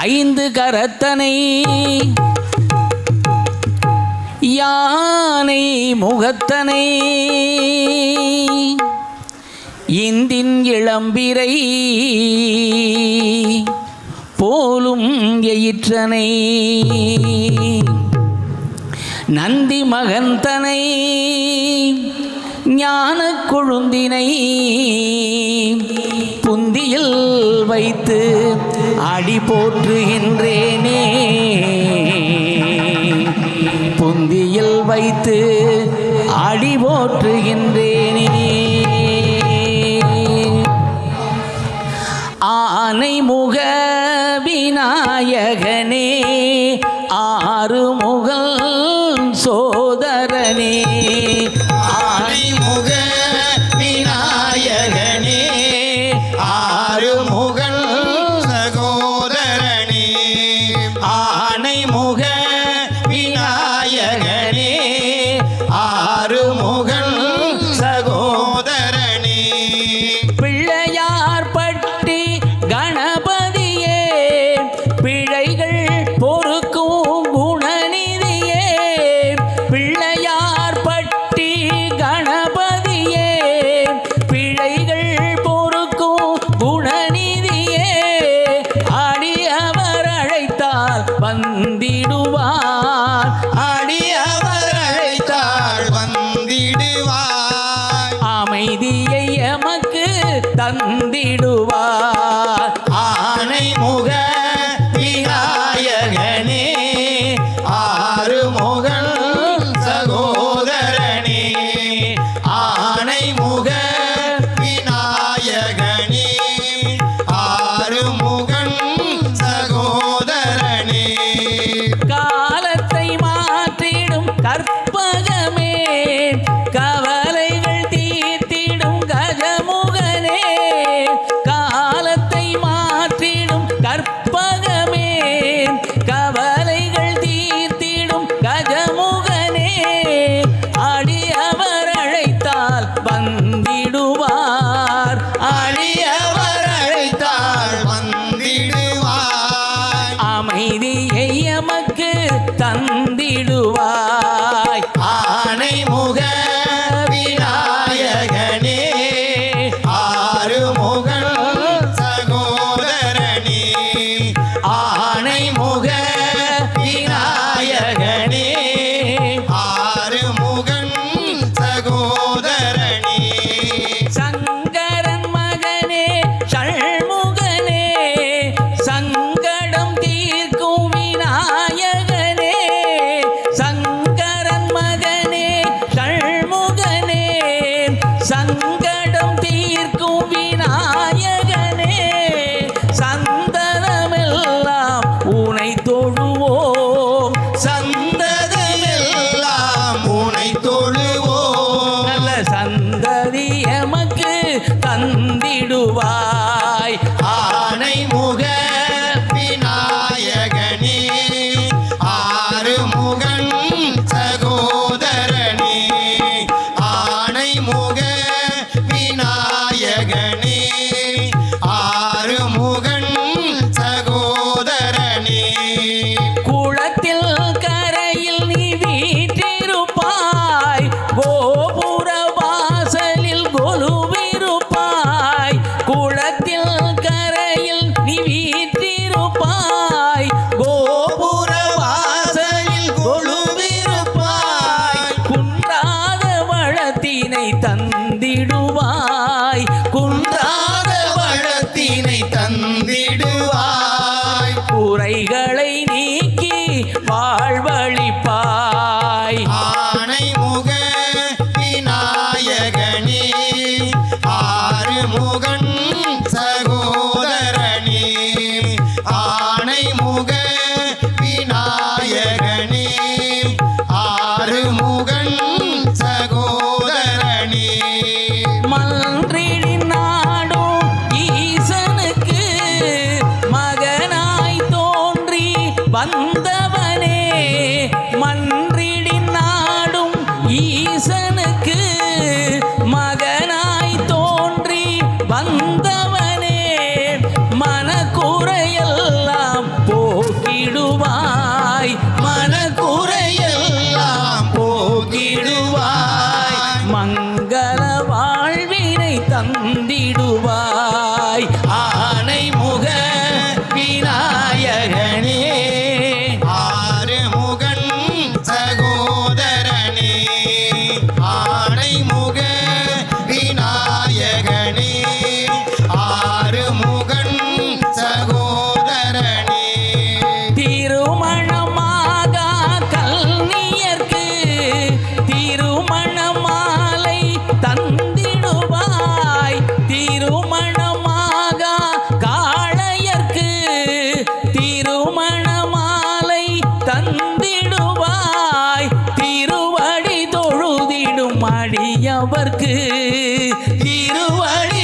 ஐந்து கரத்தனை யானை முகத்தனை இந்தின் இளம்பிரை போலும் எயிற்றனை நந்தி மகந்தனை ஞான கொழுந்தினை புந்தியில் வைத்து அடி போற்றுகின்றேனே. புந்தியில் வைத்து அடி போற்றுகின்றேனே. ஆனை முக விநாயகனே ஆறு முகல் அருளிடுவாய் ஆனை முக விநாயகனே ஆறு முகன் சகோதரனே ஆனை முக আমার மடியவர்க்கு இருவழி